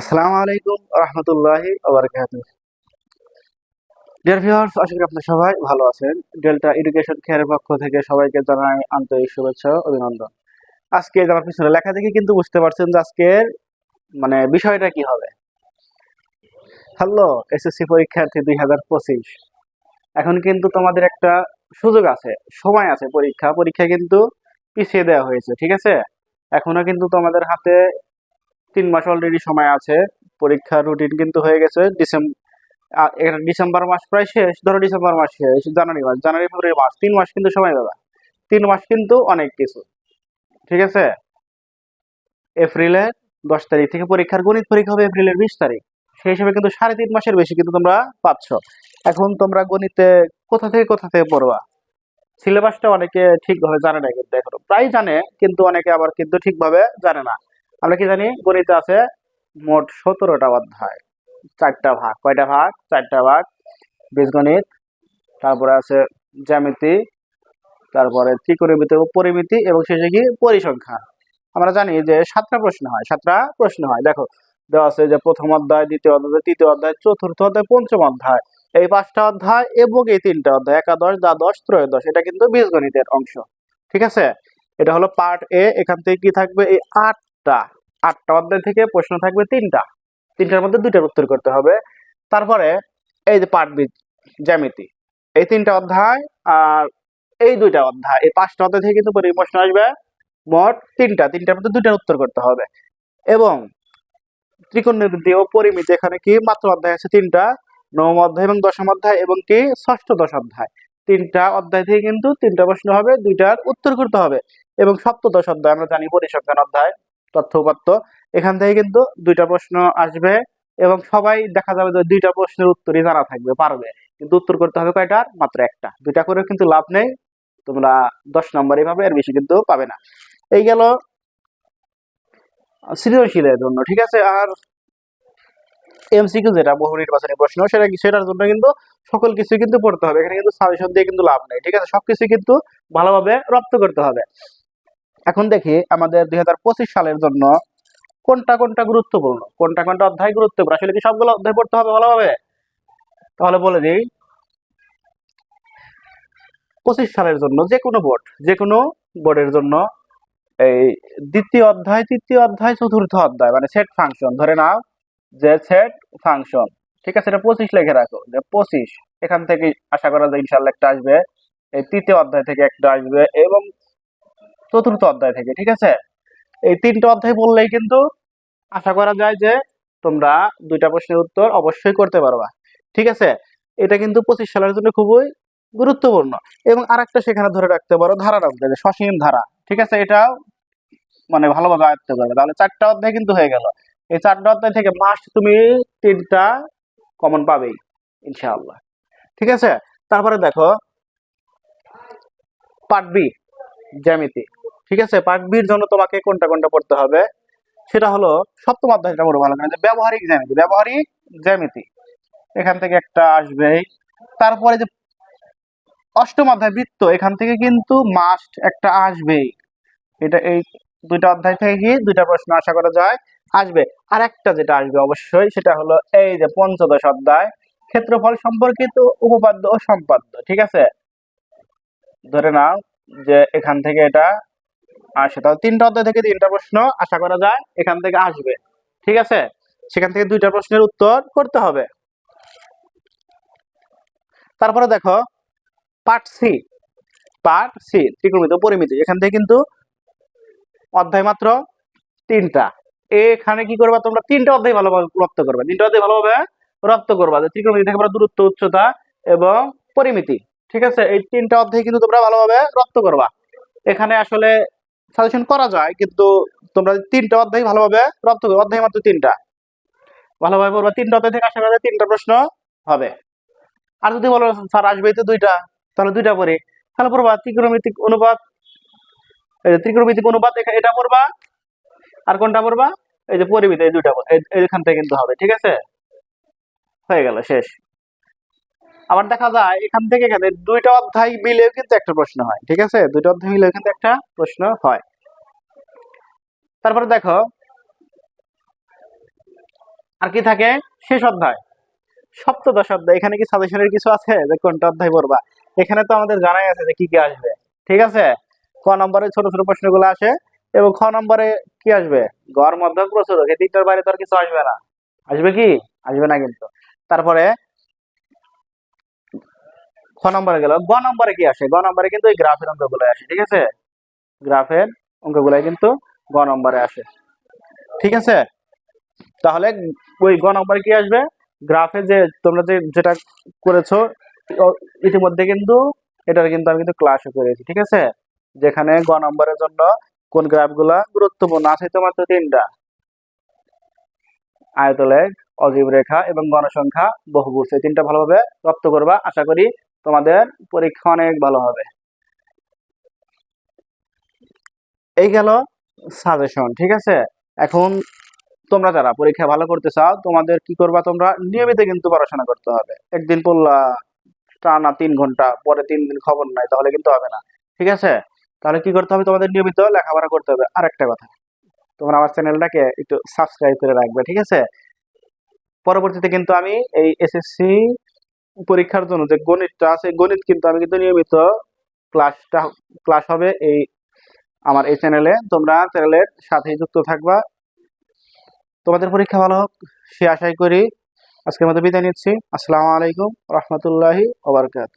আসসালামু আলাইকুম dear viewers আশা করি সবাই ভালো আছেন। ডেল্টা এডুকেশন পক্ষ থেকে সবাইকে জানাই আন্তরিক শুভেচ্ছা অভিনন্দন। আজকে পিছনে লেখা দেখে কিন্তু বুঝতে পারছেন যে আজকের মানে বিষয়টা কি হবে। হ্যালো এসএসসি পরীক্ষার্থী দুই হাজার পঁচিশ। এখন কিন্তু তোমাদের একটা সুযোগ আছে, সময় আছে পরীক্ষা। পরীক্ষা কিন্তু পিছিয়ে দেওয়া হয়েছে, ঠিক আছে? এখনও কিন্তু তোমাদের হাতে তিন মাস অলরেডি সময় আছে। পরীক্ষার রুটিন কিন্তু হয়ে গেছে। ডিসেম্বর ডিসেম্বর মাস প্রায় শেষ। ধরো ডিসেম্বর মাস শেষ, জানুয়ারি মাস। জানুয়ারি, ফেব্রুয়ারি মাস। তিন মাস কিন্তু সময় পাবা। তিন মাস কিন্তু অনেক কিছু। ঠিক আছে? এপ্রিলের দশ তারিখ থেকে পরীক্ষার গণিত পরীক্ষা হবে এপ্রিলের বিশ তারিখ। সেই হিসেবে কিন্তু সাড়ে তিন মাসের বেশি কিন্তু তোমরা পাচ্ছ। এখন তোমরা গণিতে কোথা থেকে কোথা থেকে পড়বা? সিলেবাসটা অনেকে ঠিকভাবে জানে না কিন্তু এখনও। প্রায় জানে, কিন্তু অনেকে আবার কিন্তু ঠিকভাবে জানে না। আমরা কি জানি? গণিতে আছে মোট সতেরোটা অধ্যায়। চারটা ভাগ। কয়টা ভাগ? চারটা ভাগ। বীজগণিত। তারপরে আছে জ্যামিতি। তারপরে ত্রিকোণমিতি ও পরিমিতি এবং শেষে কি? পরিসংখ্যান। আমরা জানি যে সাতটা প্রশ্ন হয়। সাতটা প্রশ্ন হয়। দেখো, দেওয়া আছে যে প্রথম অধ্যায়, দ্বিতীয় অধ্যায়, তৃতীয় অধ্যায়, চতুর্থ অধ্যায়, পঞ্চম অধ্যায়। এই পাঁচটা অধ্যায় এবং এই তিনটা অধ্যায়, একাদশ, দ্বাদশ, ত্রয়োদশ। এটা কিন্তু বীজগণিতের অংশ। ঠিক আছে? এটা হলো পার্ট এ এখান থেকে কি থাকবে? এই আটটা আটটা অধ্যায় থেকে প্রশ্ন থাকবে তিনটা। তিনটার মধ্যে দুইটার উত্তর করতে হবে। তারপরে এই যে পার্ট বি জ্যামিতি, এই তিনটা অধ্যায় আর এই দুইটা অধ্যায়, এই পাঁচটা অধ্যায় থেকে কিন্তু পরি- প্রশ্ন আসবে। মোট তিনটা, তিনটার মধ্যে দুইটার উত্তর করতে হবে। এবং ত্রিকোণমিতি ও পরিমিতি এখানে কি? মাত্র অধ্যায় আছে তিনটা, নবম অধ্যায় এবং দশম অধ্যায় এবং কি? ষষ্ঠ দশ অধ্যায়। তিনটা অধ্যায় থেকে কিন্তু তিনটা প্রশ্ন হবে, দুইটার উত্তর করতে হবে। এবং সপ্তদশ অধ্যায় আমরা জানি পরিসংখ্যান অধ্যায়। তথ্য উপাত্ত এখান থেকে কিন্তু দুইটা প্রশ্ন আসবে এবং সবাই দেখা যাবে যে দুইটা প্রশ্নের উত্তরই জানা থাকবে, পারবে। কিন্তু উত্তর করতে হবে কয়টার মাত্র একটা। দুইটা করে কিন্তু লাভ নেই। তোমরা দশ নম্বরই পাবে, এর বেশি কিন্তু পাবে না। এই গেল সৃজনশীলের জন্য, ঠিক আছে? আর এমসিকিউ যেটা, বহু নির্বাচনী প্রশ্ন, সেটা সেটার জন্য কিন্তু সকল কিছু কিন্তু পড়তে হবে। এখানে কিন্তু সাজেশন দিয়ে কিন্তু লাভ নেই, ঠিক আছে? সবকিছু কিন্তু ভালোভাবে রপ্ত করতে হবে। এখন দেখি আমাদের দুই হাজার পঁচিশ সালের জন্য কোনটা কোনটা গুরুত্বপূর্ণ, কোনটা কোনটা অধ্যায় গুরুত্বপূর্ণ, আসলে কি সবগুলো অধ্যায় পড়তে হবে ভালোভাবে? তাহলে বলে দিই, পঁচিশ সালের জন্য যে কোনো বোর্ড, যে কোনো বোর্ডের জন্য এই দ্বিতীয় অধ্যায়, তৃতীয় অধ্যায়, চতুর্থ অধ্যায় মানে সেট ফাংশন ধরে নাও যে সেট ফাংশন ঠিক আছে? এটা পঁচিশ লেখে রাখো, যে পঁচিশ, এখান থেকে আশা করা যায় ইনশাল্লাহ একটা আসবে, এই তৃতীয় অধ্যায় থেকে একটা আসবে, এবং চতুর্থ অধ্যায় থেকে, ঠিক আছে? এই তিনটা অধ্যায় বললেই কিন্তু আশা করা যায় যে তোমরা দুইটা প্রশ্নের উত্তর অবশ্যই করতে পারবা, ঠিক আছে? এটা কিন্তু পঁচিশ সালের জন্য খুবই গুরুত্বপূর্ণ। এবং আরেকটা সেখানে ধরে রাখতে পারো, ধারা রাখতে সসীম ধারা, ঠিক আছে? এটা মানে ভালোভাবে আয়ত্ত করবে। তাহলে চারটা অধ্যায় কিন্তু হয়ে গেল। এই চারটা অধ্যায় থেকে মাস্ট তুমি তিনটা কমন পাবেই, ইনশাআল্লাহ। ঠিক আছে? তারপরে দেখো পার্ট বি, জ্যামিতি। ঠিক আছে? পার্ট বির জন্য তোমাকে কোনটা কোনটা পড়তে হবে? সেটা হলো সপ্তম অধ্যায়টা বড় ভালো করে যে ব্যবহারিক জ্যামিতি। ব্যবহারিক জ্যামিতি। এখান থেকে একটা আসবেই তারপরে যে অষ্টম অধ্যায় বৃত্ত, এখান থেকে কিন্তু মাস্ট একটা আসবেই এটা এই দুইটা অধ্যায় থেকে কি দুইটা প্রশ্ন আশা করা যায় আসবে। আর একটা যেটা আসবে অবশ্যই, সেটা হলো এই যে পঞ্চদশ অধ্যায়। ক্ষেত্রফল সম্পর্কিত উপপাদ্য ও সম্পাদ্য, ঠিক আছে? ধরে নাও যে এখান থেকে এটা আসে তাহলে তিনটা অধ্যায় থেকে তিনটা প্রশ্ন আশা করা যায় এখান থেকে আসবে। ঠিক আছে? সেখান থেকে দুইটা প্রশ্নের উত্তর করতে হবে। তারপরে দেখো পার্ট সি পার্ট সি ত্রিকোণমিতি পরিমিতি। এখান থেকে কিন্তু অধ্যায় মাত্র তিনটা। এখানে কি করবা তোমরা? তিনটা অধ্যায় ভালোভাবে রপ্ত করবে। তিনটা অধ্যায় ভালোভাবে রপ্ত করবা যে ত্রিকোণমিতি থেকে দূরত্ব, উচ্চতা এবং পরিমিতি। ঠিক আছে? এই তিনটা অধ্যায় কিন্তু তোমরা ভালোভাবে রপ্ত করবা। এখানে আসলে সাজেশন করা যায়, কিন্তু তোমরা তিনটা অধ্যায় ভালোভাবে রপ্ত করবে অধ্যায় মাত্র তিনটা। ভালোভাবে পড়বা তিনটা অধ্যায় থেকে আশা করা তিনটা প্রশ্ন হবে। আর যদি বলো, স্যার, আসবেই তো দুইটা। তাহলে দুইটা পড়ি। তাহলে পড়বা, ত্রিকোণমিতিক অনুপাত ত্রিকোণমিতিক অনুপাত এটা পড়বা। আর কোনটা পড়বা? এই যে পরিমিতি, এই দুইটা এইখান থেকে কিন্তু হবে, ঠিক আছে? হয়ে গেল, শেষ। আবার দেখা যায় এখান থেকে এখানে দুইটা অধ্যায় মিলেও কিন্তু একটা প্রশ্ন হয়, ঠিক আছে? দুইটা অধ্যায় মিলেও কিন্তু একটা প্রশ্ন হয়। তারপরে দেখো, আর কি থাকে? শেষ অধ্যায়। সপ্তদশ অধ্যায়, এখানে কি সাজেশনের কিছু আছে যে কোনটা অধ্যায় পড়বা? এখানে তো আমাদের জানাই আছে যে কি কি আসবে, ঠিক আছে? ক নম্বরে ছোট ছোট প্রশ্নগুলো আসে এবং খ নম্বরে কি আসবে? গড়, মধ্যক প্রচুর এই তিনটার বাইরে তো আর কিছু আসবে না। আসবে কি? আসবে না কিন্তু। তারপরে খ নম্বরে গেল, গ নম্বরে কি আসে? গ নম্বরে কিন্তু ওই গ্রাফের অঙ্কগুলো আসে, ঠিক আছে? গ্রাফের অঙ্কগুলো কিন্তু গ নম্বরে আসে, ঠিক আছে? তাহলে ওই গ নম্বরে কি আসবে? গ্রাফে যে তোমরা যে যেটা করেছ ইতিমধ্যে কিন্তু এটার কিন্তু আমি কিন্তু ক্লাসও করেছি, ঠিক আছে? যেখানে গ নম্বরের জন্য কোন গ্রাফগুলা গুরুত্বপূর্ণ? আছে তো মাত্র তিনটা। আয়তলেখ, অজীব রেখা এবং গণসংখ্যা বহুভুজ, এই তিনটা ভালোভাবে রপ্ত করবা। আশা করি তোমাদের পরীক্ষা অনেক ভালো হবে। এই গেল সাজেশন ঠিক আছে? এখন তোমরা যারা পরীক্ষা ভালো করতে চাও, তোমাদের কি করবা তোমরা? নিয়মিত কিন্তু পড়াশোনা করতে হবে। একদিন পড়লা, টানা তিন ঘণ্টা, পরে তিন দিন খবর নাই, তাহলে কিন্তু হবে না। ঠিক আছে? তাহলে কি করতে হবে? তোমাদের নিয়মিত লেখাপড়া করতে হবে। আর একটা কথা, তোমরা আমার চ্যানেলটাকে একটু সাবস্ক্রাইব করে রাখবে, ঠিক আছে? পরবর্তীতে কিন্তু আমি এই এসএসসি পরীক্ষার জন্য যে গণিতটা আছে, গণিত কিন্তু আমি কিন্তু নিয়মিত ক্লাসটা ক্লাস হবে এই আমার এই চ্যানেলে তোমরা চ্যানেলের সাথেই যুক্ত থাকবা। তোমাদের পরীক্ষা ভালো হোক, সে আশাই করি। আজকের মতো বিদায় নিচ্ছি। আসসালামু আলাইকুম, রহমতুল্লাহি ওবরকাত